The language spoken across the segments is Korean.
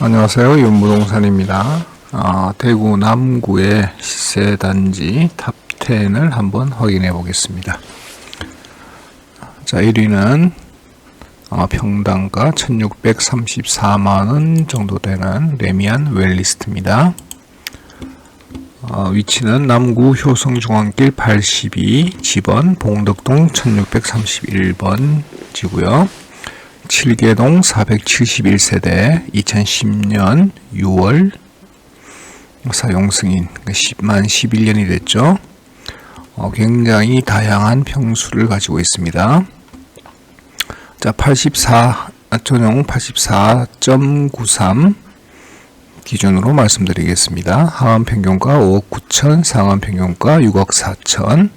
안녕하세요. 윤무동산입니다. 아, 대구 남구의 시세 단지 탑10을 한번 확인해 보겠습니다. 자, 1위는 어, 평당가 1634만원 정도 되는 레미안 웰리스트입니다. 어, 위치는 남구 효성중앙길 82, 지번 봉덕동 1631번 지고요. 7개동 471세대 2010년 6월 사용 승인 10만 11년이 됐죠. 어, 굉장히 다양한 평수를 가지고 있습니다. 자, 84 전용 84.93 기준으로 말씀드리겠습니다. 하원 평균가 5억 9천, 상원 평균가 6억 4천,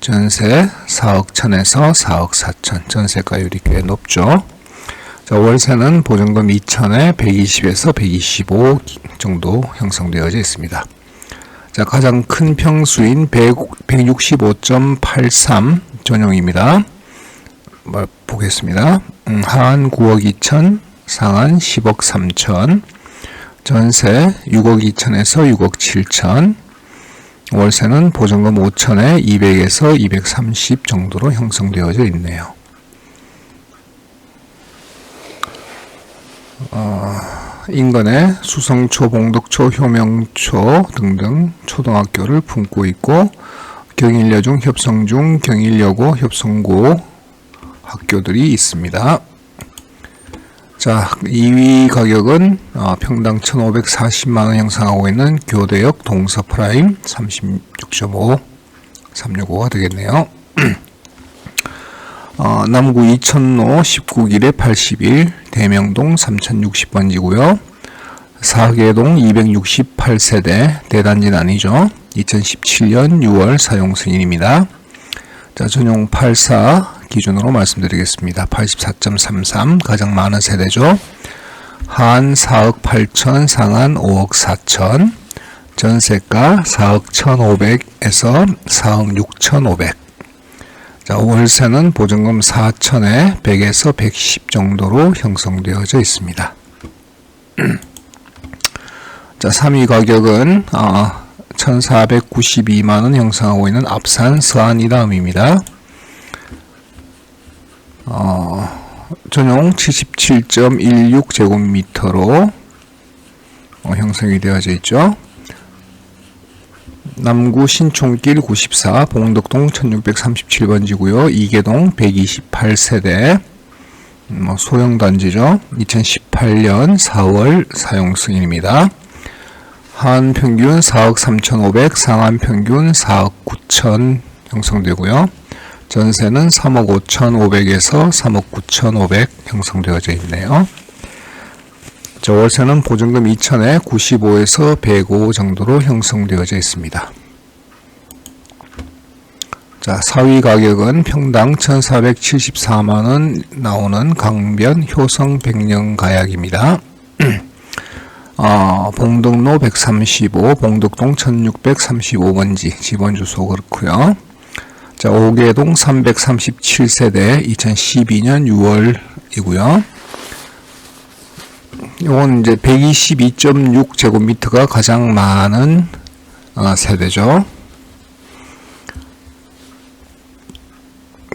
전세 4억 천에서 4억 4천, 전세가율이 꽤 높죠. 자, 월세는 보증금 2천에 120에서 125 정도 형성되어져 있습니다. 자, 가장 큰 평수인 165.83 전용입니다. 뭐, 보겠습니다. 음, 하한 9억 2천, 상한 10억 3천, 전세 6억 2천에서 6억 7천, 월세는 보증금 5천에 200에서 230 정도로 형성되어져 있네요. 어, 인근에 수성초, 봉덕초, 효명초 등등 초등학교를 품고 있고 경일여중, 협성중, 경일여고, 협성고 학교들이 있습니다. 자, 2위 가격은 어, 평당 1,540만 원 형성하고 있는 교대역 동서 프라임 36.5, 365가 되겠네요. 어, 남구 2천로 19길에 81, 대명동 3060번지고요. 사계동 268세대, 대단지는 아니죠. 2017년 6월 사용 승인입니다. 자, 전용 84 기준으로 말씀드리겠습니다. 84.33 가장 많은 세대죠. 한 4억 8천, 상한 5억 4천, 전세가 4억 1,500에서 4억 6,500. 자, 월세는 보증금 4천에 100에서 110 정도로 형성되어져 있습니다. 자, 3위 가격은 어, 1,492만원 형성하고 있는 앞산 서안이다음입니다. 어, 전용 77.16 제곱미터로 어, 형성이 되어져 있죠. 남구 신촌길 94, 봉덕동 1637번지고요. 이계동 128세대 뭐 소형 단지죠. 2018년 4월 사용 승인입니다. 한 평균 4억 3,500, 상한 평균 4억 9천 형성되고요. 전세는 3억 5,500에서 3억 9,500 형성되어져 있네요. 저 월세는 보증금 2천에 95에서 105 정도로 형성되어져 있습니다. 자, 4위 가격은 평당 1,474만원 나오는 강변 효성 백령 가약입니다. 어, 봉덕로 135, 봉덕동 1635번지 지번 주소 그렇고요. 자, 오계동 337세대 2012년 6월이고요. 이건 이제 122.6 제곱미터가 가장 많은 어, 세대죠.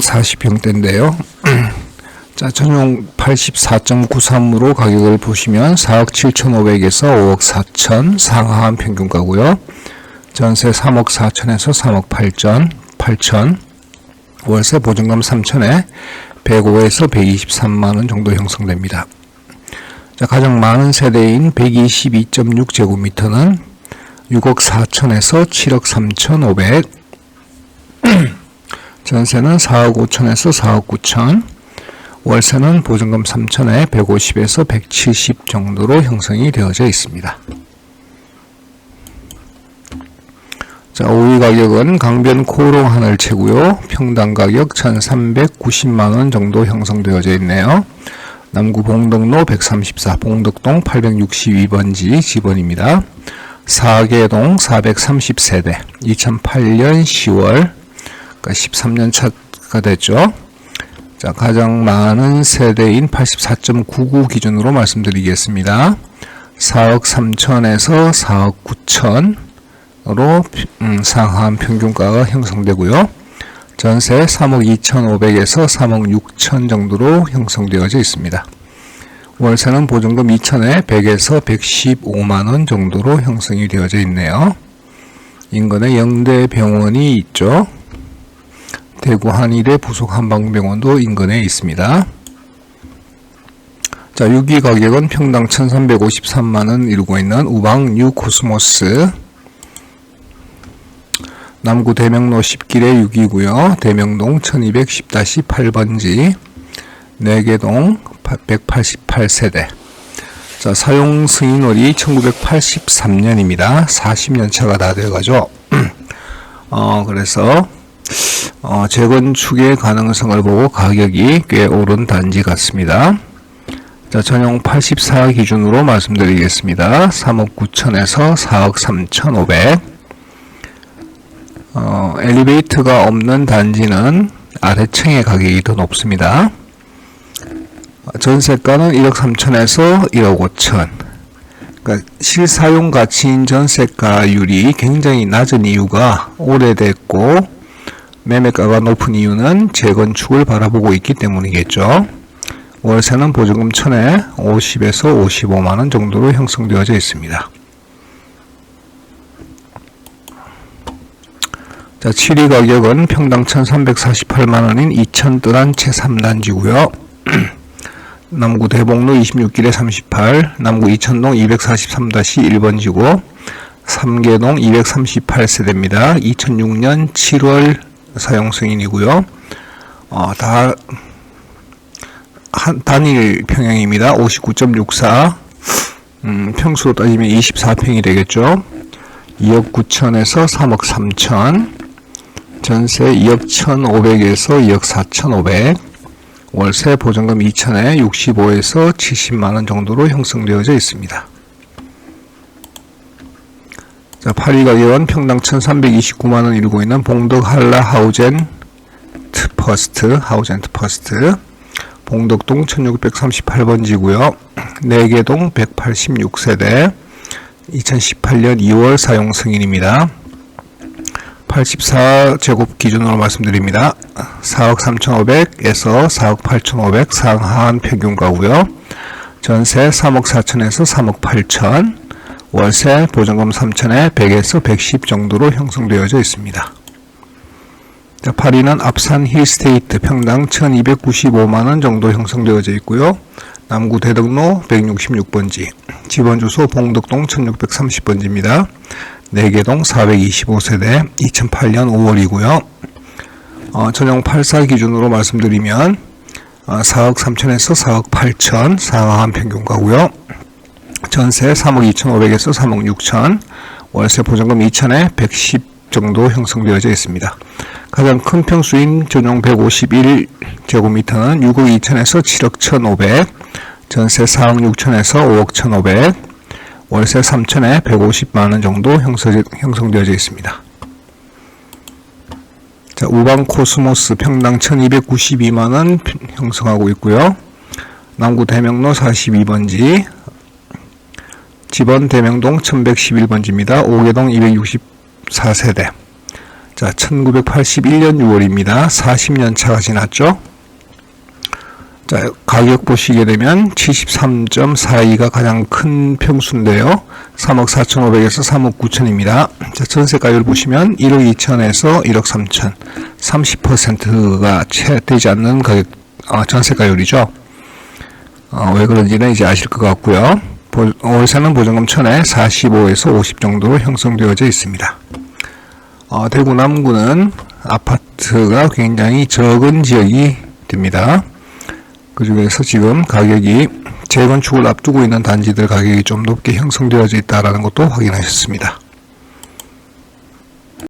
40평대인데요. 자, 전용 84.93으로 가격을 보시면 4억 7,500에서 5억 4천 상하한 평균가고요. 전세 3억 4천에서 3억 8천, 8천, 월세 보증금 3천에 105에서 123만 원 정도 형성됩니다. 자, 가장 많은 세대인 122.6제곱미터는 6억 4천에서 7억 3천 5백, 전세는 4억 5천에서 4억 9천, 월세는 보증금 3천에 150에서 170 정도로 형성이 되어져 있습니다. 자, 5위 가격은 강변 코롱 하늘 채고요. 평당 가격 1,390만원 정도 형성되어져 있네요. 남구 봉덕로 134, 봉덕동 862번지 지번입니다. 사계동 430세대, 2008년 10월, 그러니까 13년 차가 됐죠. 자, 가장 많은 세대인 84.99 기준으로 말씀드리겠습니다. 4억 3천에서 4억 9천으 로 음, 상한 평균가가 형성되고요. 전세 3억 2,500에서 3억 6천 정도로 형성되어져 있습니다. 월세는 보증금 2천에 100에서 115만 원 정도로 형성이 되어져 있네요. 인근에 영대병원이 있죠. 대구 한일의 부속 한방병원도 인근에 있습니다. 자, 6위 가격은 평당 1353만원 이루고 있는 우방 뉴 코스모스 남구 대명로 10길의 6위고요. 대명동 1210-8번지 내계동 188세대 자, 사용 승인월이 1983년입니다. 40년 차가 다 돼가죠. 어, 그래서 어, 재건축의 가능성을 보고 가격이 꽤 오른 단지 같습니다. 자, 전용 84 기준으로 말씀드리겠습니다. 3억 9천에서 4억 3천 5백 어, 엘리베이터가 없는 단지는 아래층의 가격이 더 높습니다. 전세가는 1억 3천에서 1억 5천. 그러니까 실사용 가치인 전세가율이 굉장히 낮은 이유가 오래됐고 매매가가 높은 이유는 재건축을 바라보고 있기 때문이겠죠. 월세는 보증금 1000에 50에서 55만 원 정도로 형성되어져 있습니다. 자, 7위 가격은 평당 1348만 원인 2000뜰한 제3단지고요. 남구 대봉로 26길에 38, 남구 이천동 243-1번지고, 삼계동 238세대입니다. 2006년 7월 사용 승인이고요. 어, 다, 한, 단일 평형입니다. 59.64. 음, 평수로 따지면 24평이 되겠죠. 2억 9천에서 3억 3천. 전세 2억 1,500에서 2억 4,500. 월세 보증금 2천에 65에서 70만원 정도로 형성되어져 있습니다. 자, 8위 가격은 평당 1329만원 이루고 있는 봉덕 한라 하우젠 트퍼스트, 하우젠 트 퍼스트, 봉덕동 1638번지고요. 내계동 186세대, 2018년 2월 사용 승인입니다. 84제곱 기준으로 말씀드립니다. 4억 3,500에서 4억 8,500 상한 평균가고요. 전세 3억 4천에서 3억 8천, 월세 보증금 3천에 100에서 110 정도로 형성되어져 있습니다. 8위는 앞산 힐스테이트 평당 1295만원 정도 형성되어져 있고요. 남구 대덕로 166번지, 집원주소 봉덕동 1630번지입니다. 내계동 425세대 2008년 5월이고요. 어, 전용 84 기준으로 말씀드리면 어, 4억 3천에서 4억 8천 상한 평균가고요. 전세 3억 2천5백에서 3억 6천 월세 보증금 2천에 110 정도 형성되어져 있습니다. 가장 큰 평수인 전용 151제곱미터는 6억 2천에서 7억 1,500 전세 4억 6천에서 5억 1,500 월세 3천에 150만원 정도 형성, 형성 되어져 있습니다. 자, 우방 코스모스 평당 1292만원 형성하고 있고요. 남구 대명로 42번지, 집원 대명동 1111번지입니다. 오계동 264세대. 자, 1981년 6월입니다. 40년 차가 지났죠. 자, 가격 보시게 되면 73.42가 가장 큰 평수인데요. 3억 4,500에서 3억 9천입니다. 자, 전세가율 보시면 1억 2천에서 1억 3천, 30%가 채 되지 않는 가격, 아, 전세가율이죠. 어, 왜 그런지는 이제 아실 것 같고요. 월세는 보증금 1000에 45에서 50 정도로 형성되어져 있습니다. 어, 대구 남구는 아파트가 굉장히 적은 지역이 됩니다. 그 중에서 지금 가격이 재건축을 앞두고 있는 단지들 가격이 좀 높게 형성되어져 있다는 것도 확인하셨습니다.